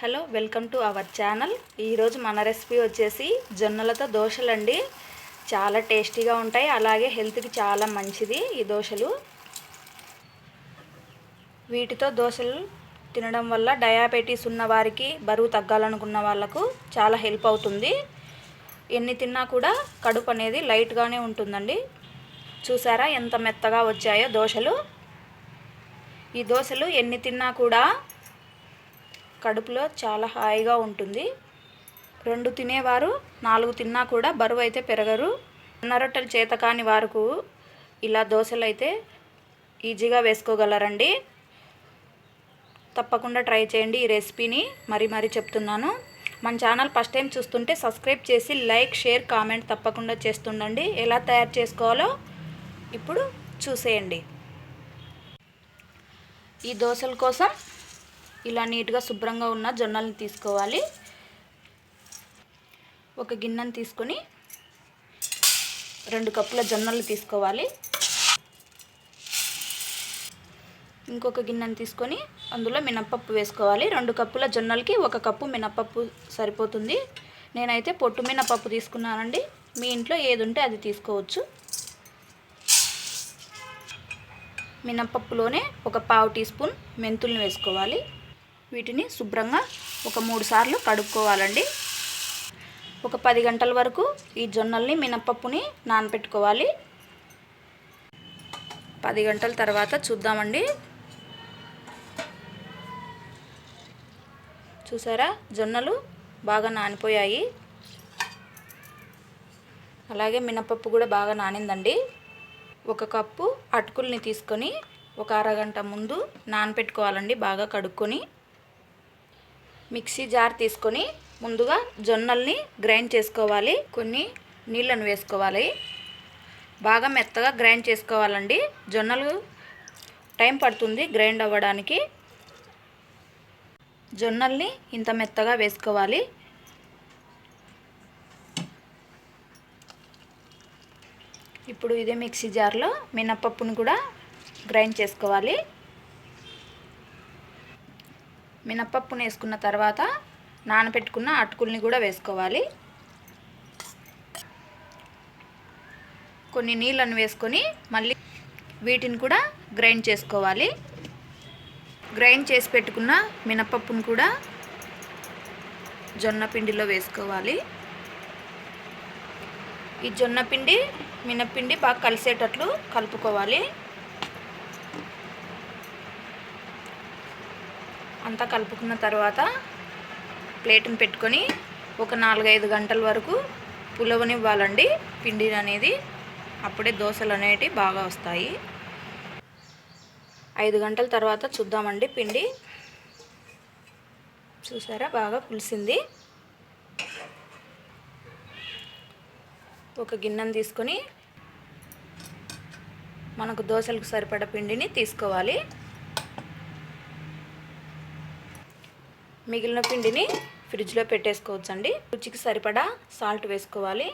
Hello welcome to our channel. ఈరోజు మన recipe వచ్చేసి జొన్నలతో దోశలండి. చాలా టేస్టీగా ఉంటాయి అలాగే హెల్త్కి చాలా మంచిది ఈ దోశలు. వీటితో దోశలు తినడం వల్ల డయాబెటీస్ ఉన్న వారికి బరువు తగ్గాలనుకున్న వాళ్ళకు చాలా హెల్ప్ అవుతుంది. ఎన్ని తిన్నా కూడా కడుపు అనేది లైట్గానే ఉంటుందండి. చూసారా ఎంత మెత్తగా వచ్చాయో దోశలు. ఈ దోశలు ఎన్ని తిన్నా కూడా కడుపులో చాలా హాయిగా ఉంటుంది. రెండు తినేవారు నాలుగు తిన్నా కూడా బరువు అయితే పెరగరు. అన్న రొట్టెలు చేత కాని వారికి ఇలా దోశలు అయితే ఈజీగా వేసుకోగలరండి. తప్పకుండా ట్రై చేయండి ఈ రెసిపీని. మరీ మరీ చెప్తున్నాను. మన ఛానల్ ఫస్ట్ టైం చూస్తుంటే సబ్స్క్రైబ్ చేసి లైక్ షేర్ కామెంట్ తప్పకుండా చేస్తుండండి. ఎలా తయారు చేసుకోవాలో ఇప్పుడు చూసేయండి. ఈ దోశల కోసం ఇలా నీట్గా శుభ్రంగా ఉన్న జొన్నల్ని తీసుకోవాలి. ఒక గిన్నెను తీసుకొని రెండు కప్పుల జొన్నలు తీసుకోవాలి. ఇంకొక గిన్నెను తీసుకొని అందులో మినప్పప్పు వేసుకోవాలి. రెండు కప్పుల జొన్నలకి ఒక కప్పు మినప్పప్పు సరిపోతుంది. నేనైతే పొట్టు మినప్పప్పు తీసుకున్నానండి. మీ ఇంట్లో ఏది ఉంటే అది తీసుకోవచ్చు. మినప్పప్పులోనే ఒక పావు టీ స్పూన్ మెంతుల్ని వేసుకోవాలి. వీటిని శుభ్రంగా ఒక మూడు సార్లు కడుక్కోవాలండి. ఒక పది గంటల వరకు ఈ జొన్నల్ని మినప్పప్పుని నానపెట్టుకోవాలి. పది గంటల తర్వాత చూద్దామండి. చూసారా? జొన్నలు బాగా నానిపోయాయి. అలాగే మినపప్పు కూడా బాగా నానిందండి. ఒక కప్పు అటుకుల్ని తీసుకొని ఒక అరగంట ముందు నానపెట్టుకోవాలండి బాగా కడుక్కొని. మిక్సీ జార్ తీసుకొని ముందుగా జొన్నల్ని గ్రైండ్ చేసుకోవాలి. కొన్ని నీళ్ళను వేసుకోవాలి. బాగా మెత్తగా గ్రైండ్ చేసుకోవాలండి. జొన్నలు టైం పడుతుంది గ్రైండ్ అవ్వడానికి. జొన్నల్ని ఇంత మెత్తగా వేసుకోవాలి. ఇప్పుడు ఇదే మిక్సీ జార్లో మినప్పప్పును కూడా గ్రైండ్ చేసుకోవాలి. మినప్పప్పును వేసుకున్న తర్వాత నానబెట్టుకున్న అటుకుల్ని కూడా వేసుకోవాలి. కొన్ని నీళ్ళను వేసుకొని మళ్ళీ వీటిని కూడా గ్రైండ్ చేసుకోవాలి. గ్రైండ్ చేసి పెట్టుకున్న మినపప్పును కూడా జొన్న పిండిలో వేసుకోవాలి. ఈ జొన్న పిండి మినపిండి బాగా కలిసేటట్లు కలుపుకోవాలి. అంతా కలుపుకున్న తర్వాత ప్లేట్ని పెట్టుకొని ఒక నాలుగైదు గంటల వరకు పులవనివ్వాలండి. పిండి అనేది అప్పుడే దోశలు అనేటివి బాగా వస్తాయి. ఐదు గంటల తర్వాత చూద్దామండి పిండి. చూసారా? బాగా పులిసింది. ఒక గిన్నెను తీసుకొని మనకు దోశలకు సరిపడ పిండిని తీసుకోవాలి. మిగిలిన పిండిని ఫ్రిడ్జ్లో పెట్టేసుకోవచ్చండి. రుచికి సరిపడా సాల్ట్ వేసుకోవాలి.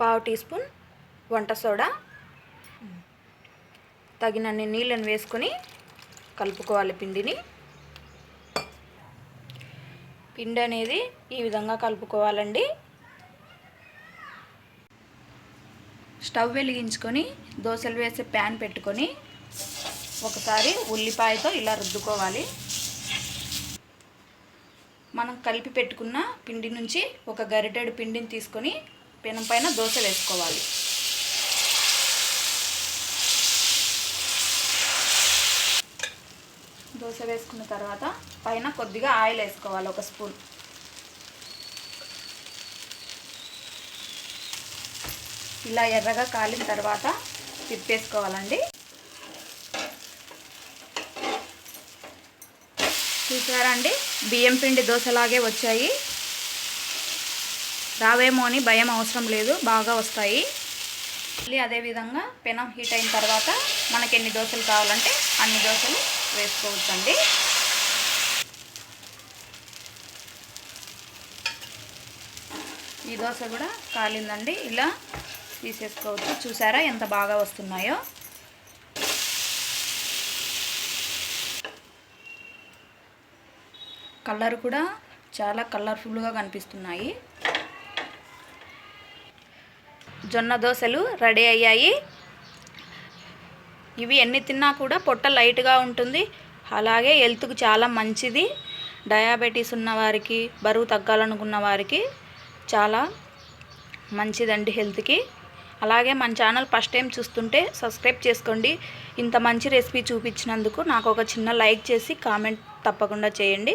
పావు టీ స్పూన్ వంట సోడా. తగినన్ని నీళ్ళని వేసుకొని కలుపుకోవాలి పిండిని. పిండి అనేది ఈ విధంగా కలుపుకోవాలండి. స్టవ్ వెలిగించుకొని దోశలు వేసే ప్యాన్ పెట్టుకొని ఒకసారి ఉల్లిపాయతో ఇలా రుద్దుకోవాలి. మనం కలిపి పెట్టుకున్న పిండి నుంచి ఒక గరిటెడు పిండిని తీసుకొని పెనం పైన దోశ వేసుకోవాలి. దోశ వేసుకున్న తర్వాత పైన కొద్దిగా ఆయిల్ వేసుకోవాలి ఒక స్పూన్. ఇలా ఎర్రగా కాలిన తర్వాత తిప్పేసుకోవాలండి. చూసారండి? బియ్యం పిండి దోశలాగే వచ్చాయి. రావేమో అని భయం అవసరం లేదు బాగా వస్తాయి. మళ్ళీ అదేవిధంగా పెనం హీట్ అయిన తర్వాత మనకి ఎన్ని దోశలు కావాలంటే అన్ని దోశలు వేసుకోవచ్చండి. ఈ దోశ కూడా కాలిందండి. ఇలా తీసేసుకోవచ్చు. చూసారా ఎంత బాగా వస్తున్నాయో? కలర్ కూడా చాలా కలర్ఫుల్గా కనిపిస్తున్నాయి. జొన్న దోశలు రెడీ అయ్యాయి. ఇవి ఎన్ని తిన్నా కూడా పొట్ట లైట్గా ఉంటుంది. అలాగే హెల్త్కు చాలా మంచిది. డయాబెటీస్ ఉన్నవారికి బరువు తగ్గాలనుకున్న వారికి చాలా మంచిదండి హెల్త్కి. అలాగే మన ఛానల్ ఫస్ట్ టైం చూస్తుంటే సబ్స్క్రైబ్ చేసుకోండి. ఇంత మంచి రెసిపీ చూపించినందుకు నాకు ఒక చిన్న లైక్ చేసి కామెంట్ తప్పకుండా చేయండి.